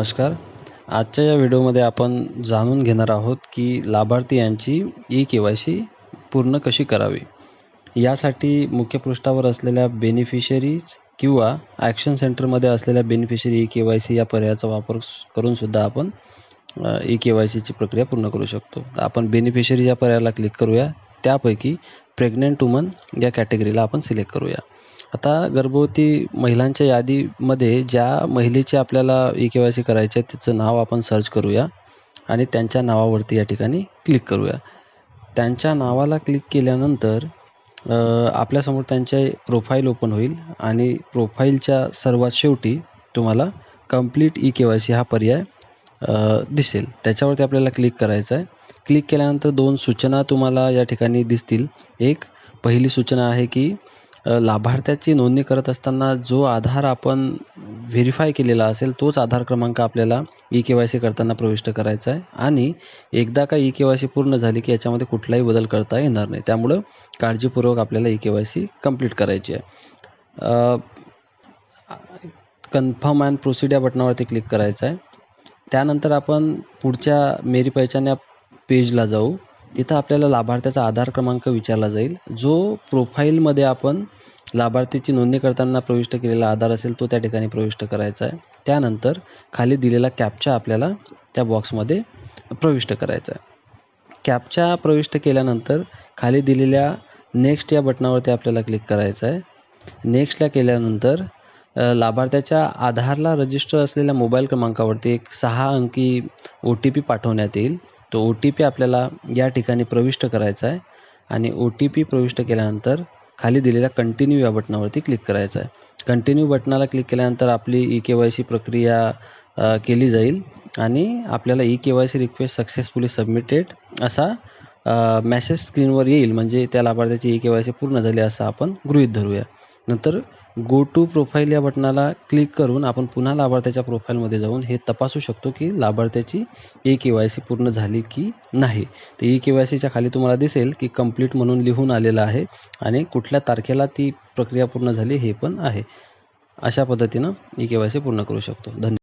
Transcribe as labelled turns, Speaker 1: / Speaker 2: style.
Speaker 1: नमस्कार. आजच्या या व्हिडिओमध्ये आपण जाणून घेणार आहोत की लाभार्थी यांची ई के वाय सी पूर्ण कशी करावी? यासाठी मुख्य पृष्ठावर असलेल्या बेनिफिशरीज किंवा ॲक्शन सेंटरमध्ये असलेल्या beneficiary E K Y C या पर्यायाचा वापर करूनसुद्धा आपण ई के वाय सीची प्रक्रिया पूर्ण करू शकतो. आपण बेनिफिशरी या पर्यायाला क्लिक करूया. त्यापैकी प्रेग्नंट वुमन या कॅटेगरीला आपण सिलेक्ट करूया. आता गर्भवती महिलांच्या यादीमध्ये ज्या महिलेची आपल्याला ई के वाय सी करायची आहे तिचं नाव आपण सर्च करूया आणि त्यांच्या नावावरती या ठिकाणी क्लिक करूया. त्यांच्या नावाला क्लिक केल्यानंतर आपल्यासमोर त्यांचे प्रोफाईल ओपन होईल आणि प्रोफाईलच्या सर्वात शेवटी तुम्हाला complete E K Y C हा पर्याय दिसेल. त्याच्यावरती आपल्याला क्लिक करायचं आहे क्लिक केल्यानंतर दोन सूचना तुम्हाला या ठिकाणी दिसतील. एक पहिली सूचना आहे की लाभार्थ्याची नोंदणी करत असताना जो आधार आपण व्हेरीफाय केलेला असेल तोच आधार क्रमांक आपल्याला ई के वाय सी करताना प्रविष्ट करायचा आहे. आणि एकदा का ई के वाय सी पूर्ण झाली की याच्यामध्ये कुठलाही बदल करता येणार नाही. त्यामुळं काळजीपूर्वक आपल्याला E K Y C complete करायची आहे. कन्फर्म अँड प्रोसिड या बटनावरती क्लिक करायचं आहे. त्यानंतर आपण पुढच्या मेरी पहचान या पेजला जाऊ. तिथं आपल्याला लाभार्थ्याचा आधार क्रमांक विचारला जाईल. जो प्रोफाईलमध्ये आपण लाभार्थीची नोंदणी करताना प्रविष्ट केलेला आधार असेल तो त्या ठिकाणी प्रविष्ट करायचा आहे. त्यानंतर खाली दिलेला कॅपचा आपल्याला त्या बॉक्समध्ये प्रविष्ट करायचा आहे. कॅपचा प्रविष्ट केल्यानंतर खाली दिलेल्या नेक्स्ट या बटनावरती आपल्याला क्लिक करायचं आहे. नेक्स्टला केल्यानंतर लाभार्थ्याच्या आधारला रजिस्टर असलेल्या मोबाईल क्रमांकावरती एक सहा अंकी ओ टी पी पाठवण्यात येईल. तो ओ टी पी आपल्याला या ठिकाणी प्रविष्ट करायचा आहे आणि ओ टी पी प्रविष्ट केल्यानंतर खाली दिलेल्या कंटिन्यू या बटनावरती क्लिक करायचं आहे. कंटिन्यू बटनाला क्लिक केल्यानंतर आपली ई के वाय सी प्रक्रिया केली जाईल आणि आपल्याला E K Y C request successfully submitted असा मॅसेज स्क्रीनवर येईल. म्हणजे त्या लाभार्थ्याची ई के वाय सी पूर्ण झाली असं आपण गृहीत धरूया. नंतर गो टू प्रोफाईल या बटनाला क्लिक करून आपण पुन्हा लाभार्थ्याच्या प्रोफाईलमध्ये जाऊन हे तपासू शकतो की लाभार्थ्याची ई के वाय सी पूर्ण झाली की नाही. तर ई के वाय सीच्या खाली तुम्हाला दिसेल की कंप्लीट म्हणून लिहून आलेलं आहे आणि कुठल्या तारखेला ती प्रक्रिया पूर्ण झाली हे पण आहे. अशा पद्धतीनं ई के वाय सी पूर्ण करू शकतो. धन्यवाद.